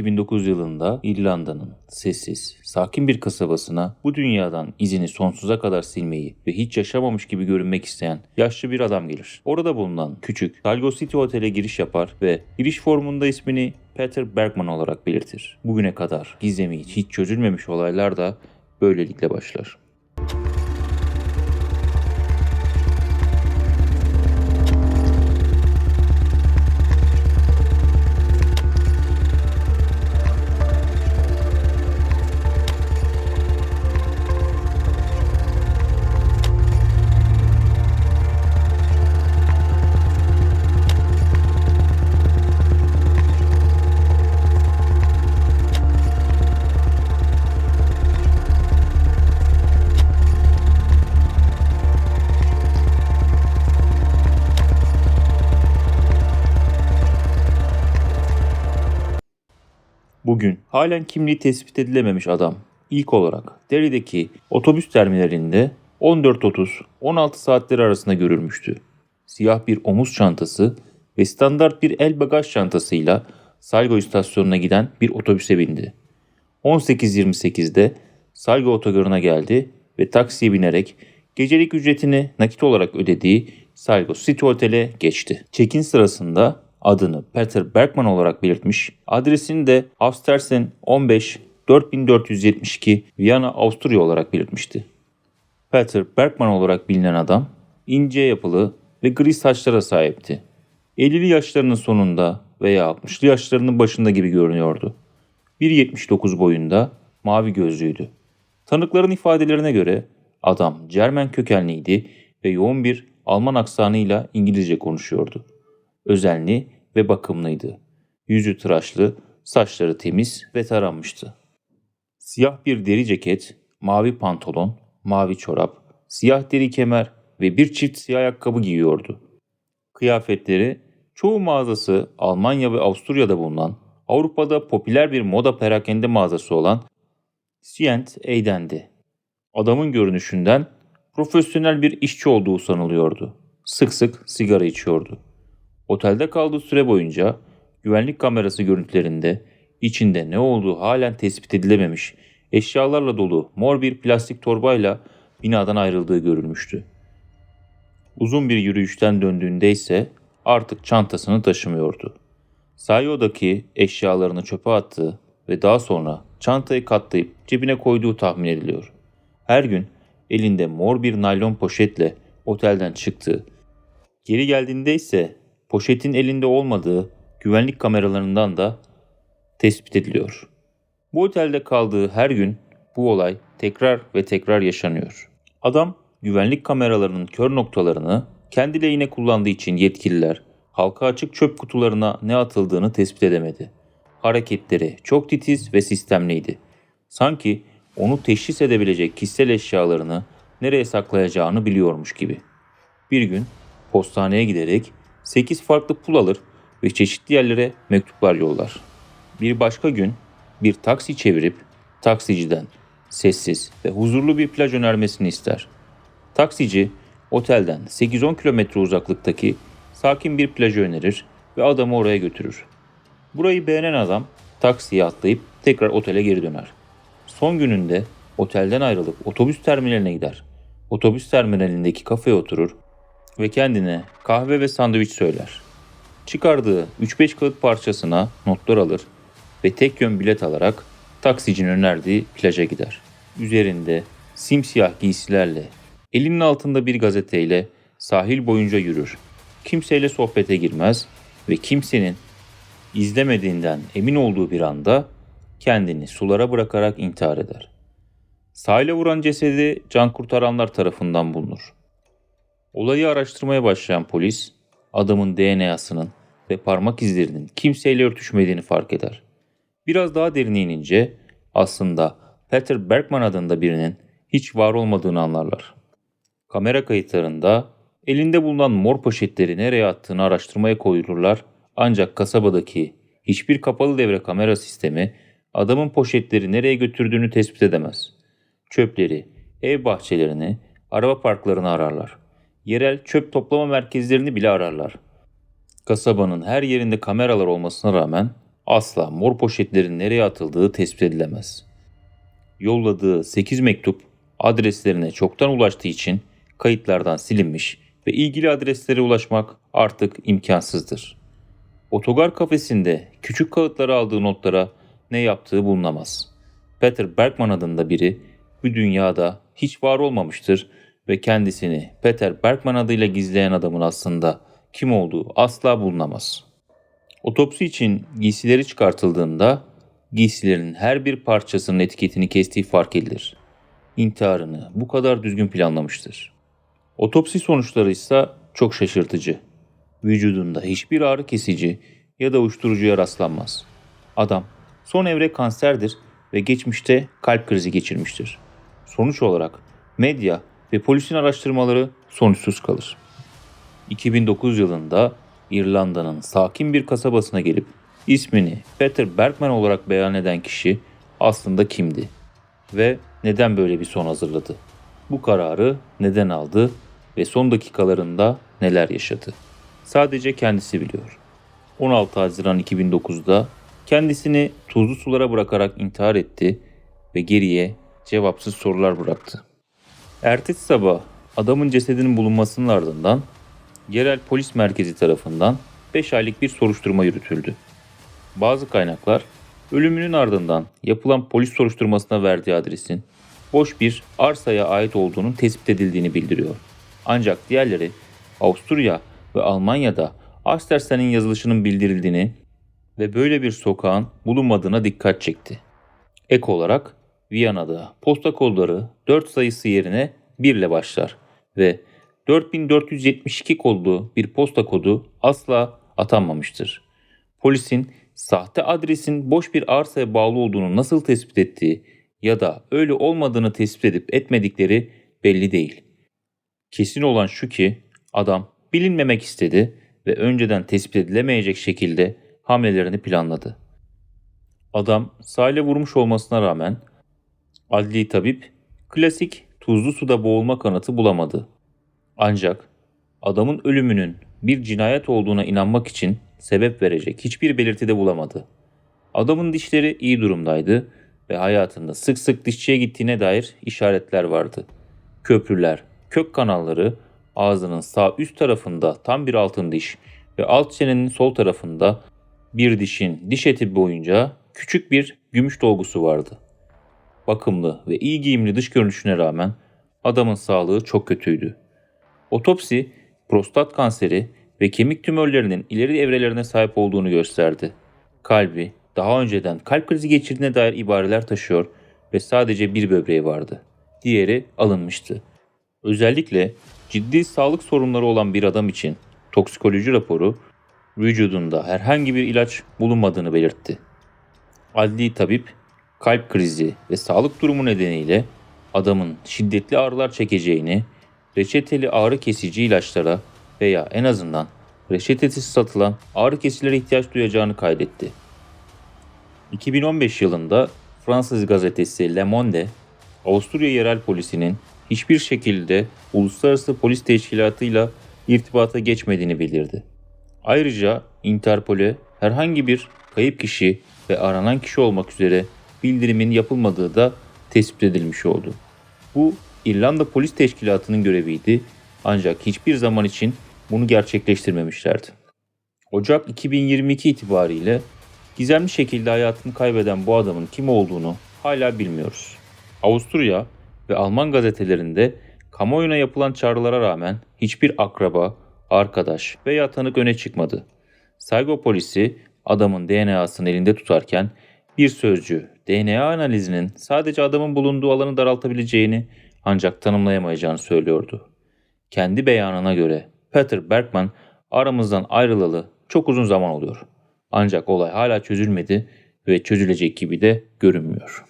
2009 yılında İrlanda'nın sessiz, sakin bir kasabasına bu dünyadan izini sonsuza kadar silmeyi ve hiç yaşamamış gibi görünmek isteyen yaşlı bir adam gelir. Orada bulunan küçük Salgo City Otel'e giriş yapar ve giriş formunda ismini Peter Bergman olarak belirtir. Bugüne kadar gizemi hiç çözülmemiş olaylar da böylelikle başlar. Bugün halen kimliği tespit edilememiş adam ilk olarak Derry'deki otobüs terminalinde 14.30-16 saatleri arasında görülmüştü. Siyah bir omuz çantası ve standart bir el bagaj çantasıyla Salgo istasyonuna giden bir otobüse bindi. 18.28'de Salgo otogarına geldi ve taksiye binerek gecelik ücretini nakit olarak ödediği Salgo City Otel'e geçti. Check-in sırasında adını Peter Bergman olarak belirtmiş, adresini de Afstersen 15 4472 Viyana, Avusturya olarak belirtmişti. Peter Bergman olarak bilinen adam ince yapılı ve gri saçlara sahipti. 50'li yaşlarının sonunda veya 60'lı yaşlarının başında gibi görünüyordu. 1.79 boyunda, mavi gözlüydü. Tanıkların ifadelerine göre adam Cermen kökenliydi ve yoğun bir Alman aksanıyla İngilizce konuşuyordu. Özenli ve bakımlıydı. Yüzü tıraşlı, saçları temiz ve taranmıştı. Siyah bir deri ceket, mavi pantolon, mavi çorap, siyah deri kemer ve bir çift siyah ayakkabı giyiyordu. Kıyafetleri çoğu mağazası Almanya ve Avusturya'da bulunan Avrupa'da popüler bir moda perakende mağazası olan Sient Eyden'di. Adamın görünüşünden profesyonel bir işçi olduğu sanılıyordu. Sık sık sigara içiyordu. Otelde kaldığı süre boyunca güvenlik kamerası görüntülerinde içinde ne olduğu halen tespit edilememiş eşyalarla dolu mor bir plastik torbayla binadan ayrıldığı görülmüştü. Uzun bir yürüyüşten döndüğünde ise artık çantasını taşımıyordu. Sayo'daki eşyalarını çöpe attığı ve daha sonra çantayı katlayıp cebine koyduğu tahmin ediliyor. Her gün elinde mor bir naylon poşetle otelden çıktığı, geri geldiğinde ise poşetin elinde olmadığı güvenlik kameralarından da tespit ediliyor. Bu otelde kaldığı her gün bu olay tekrar ve tekrar yaşanıyor. Adam güvenlik kameralarının kör noktalarını kendi lehine kullandığı için yetkililer halka açık çöp kutularına ne atıldığını tespit edemedi. Hareketleri çok titiz ve sistemliydi. Sanki onu teşhis edebilecek kişisel eşyalarını nereye saklayacağını biliyormuş gibi. Bir gün postaneye giderek 8 farklı pul alır ve çeşitli yerlere mektuplar yollar. Bir başka gün bir taksi çevirip taksiciden sessiz ve huzurlu bir plaj önermesini ister. Taksici otelden 8-10 kilometre uzaklıktaki sakin bir plajı önerir ve adamı oraya götürür. Burayı beğenen adam taksiye atlayıp tekrar otele geri döner. Son gününde otelden ayrılıp otobüs terminaline gider. Otobüs terminalindeki kafeye oturur ve kendine kahve ve sandviç söyler. Çıkardığı 3-5 kağıt parçasına notlar alır ve tek yön bilet alarak taksicinin önerdiği plaja gider. Üzerinde simsiyah giysilerle, elinin altında bir gazeteyle sahil boyunca yürür. Kimseyle sohbete girmez ve kimsenin izlemediğinden emin olduğu bir anda kendini sulara bırakarak intihar eder. Sahile vuran cesedi can kurtaranlar tarafından bulunur. Olayı araştırmaya başlayan polis, adamın DNA'sının ve parmak izlerinin kimseyle örtüşmediğini fark eder. Biraz daha derine inince aslında Peter Bergman adında birinin hiç var olmadığını anlarlar. Kamera kayıtlarında elinde bulunan mor poşetleri nereye attığını araştırmaya koyulurlar ancak kasabadaki hiçbir kapalı devre kamera sistemi adamın poşetleri nereye götürdüğünü tespit edemez. Çöpleri, ev bahçelerini, araba parklarını ararlar. Yerel çöp toplama merkezlerini bile ararlar. Kasabanın her yerinde kameralar olmasına rağmen asla mor poşetlerin nereye atıldığı tespit edilemez. Yolladığı 8 mektup adreslerine çoktan ulaştığı için kayıtlardan silinmiş ve ilgili adreslere ulaşmak artık imkansızdır. Otogar kafesinde küçük kağıtlara aldığı notlara ne yaptığı bulunamaz. Peter Bergman adında biri bu dünyada hiç var olmamıştır ve kendisini Peter Bergman adıyla gizleyen adamın aslında kim olduğu asla bulunamaz. Otopsi için giysileri çıkartıldığında giysilerin her bir parçasının etiketini kestiği fark edilir. İntiharını bu kadar düzgün planlamıştır. Otopsi sonuçları ise çok şaşırtıcı. Vücudunda hiçbir ağrı kesici ya da uyuşturucuya rastlanmaz. Adam son evre kanserdir ve geçmişte kalp krizi geçirmiştir. Sonuç olarak medya ve polisin araştırmaları sonuçsuz kalır. 2009 yılında İrlanda'nın sakin bir kasabasına gelip ismini Peter Bergman olarak beyan eden kişi aslında kimdi ve neden böyle bir son hazırladı? Bu kararı neden aldı ve son dakikalarında neler yaşadı? Sadece kendisi biliyor. 16 Haziran 2009'da kendisini tuzlu sulara bırakarak intihar etti ve geriye cevapsız sorular bıraktı. Ertesi sabah adamın cesedinin bulunmasının ardından yerel polis merkezi tarafından 5 aylık bir soruşturma yürütüldü. Bazı kaynaklar ölümünün ardından yapılan polis soruşturmasına verdiği adresin boş bir arsaya ait olduğunun tespit edildiğini bildiriyor. Ancak diğerleri Avusturya ve Almanya'da Astersen'in yazılışının bildirildiğini ve böyle bir sokağın bulunmadığına dikkat çekti. Ek olarak Viyana'da posta kodları 4 sayısı yerine 1 ile başlar ve 4472 kodlu bir posta kodu asla atanmamıştır. Polisin sahte adresin boş bir arsaya bağlı olduğunu nasıl tespit ettiği ya da öyle olmadığını tespit edip etmedikleri belli değil. Kesin olan şu ki adam bilinmemek istedi ve önceden tespit edilemeyecek şekilde hamlelerini planladı. Adam sahile vurmuş olmasına rağmen adli tabip klasik tuzlu suda boğulma kanıtı bulamadı. Ancak adamın ölümünün bir cinayet olduğuna inanmak için sebep verecek hiçbir belirti de bulamadı. Adamın dişleri iyi durumdaydı ve hayatında sık sık dişçiye gittiğine dair işaretler vardı. Köprüler, kök kanalları, ağzının sağ üst tarafında tam bir altın diş ve alt çenenin sol tarafında bir dişin diş eti boyunca küçük bir gümüş dolgusu vardı. Bakımlı ve iyi giyimli dış görünüşüne rağmen adamın sağlığı çok kötüydü. Otopsi prostat kanseri ve kemik tümörlerinin ileri evrelerine sahip olduğunu gösterdi. Kalbi daha önceden kalp krizi geçirdiğine dair ibareler taşıyor ve sadece bir böbreği vardı. Diğeri alınmıştı. Özellikle ciddi sağlık sorunları olan bir adam için toksikoloji raporu vücudunda herhangi bir ilaç bulunmadığını belirtti. Adli tabip kalp krizi ve sağlık durumu nedeniyle adamın şiddetli ağrılar çekeceğini, reçeteli ağrı kesici ilaçlara veya en azından reçetesiz satılan ağrı kesicilere ihtiyaç duyacağını kaydetti. 2015 yılında Fransız gazetesi Le Monde, Avusturya yerel polisinin hiçbir şekilde uluslararası polis teşkilatıyla irtibata geçmediğini bildirdi. Ayrıca Interpol'e herhangi bir kayıp kişi ve aranan kişi olmak üzere bildirimin yapılmadığı da tespit edilmiş oldu. Bu İrlanda Polis Teşkilatı'nın göreviydi ancak hiçbir zaman için bunu gerçekleştirmemişlerdi. Ocak 2022 itibariyle gizemli şekilde hayatını kaybeden bu adamın kim olduğunu hala bilmiyoruz. Avusturya ve Alman gazetelerinde kamuoyuna yapılan çağrılara rağmen hiçbir akraba, arkadaş veya tanık öne çıkmadı. Saygo polisi adamın DNA'sını elinde tutarken bir sözcü DNA analizinin sadece adamın bulunduğu alanı daraltabileceğini ancak tanımlayamayacağını söylüyordu. Kendi beyanına göre Peter Bergman aramızdan ayrılalı çok uzun zaman oluyor. Ancak olay hala çözülmedi ve çözülecek gibi de görünmüyor.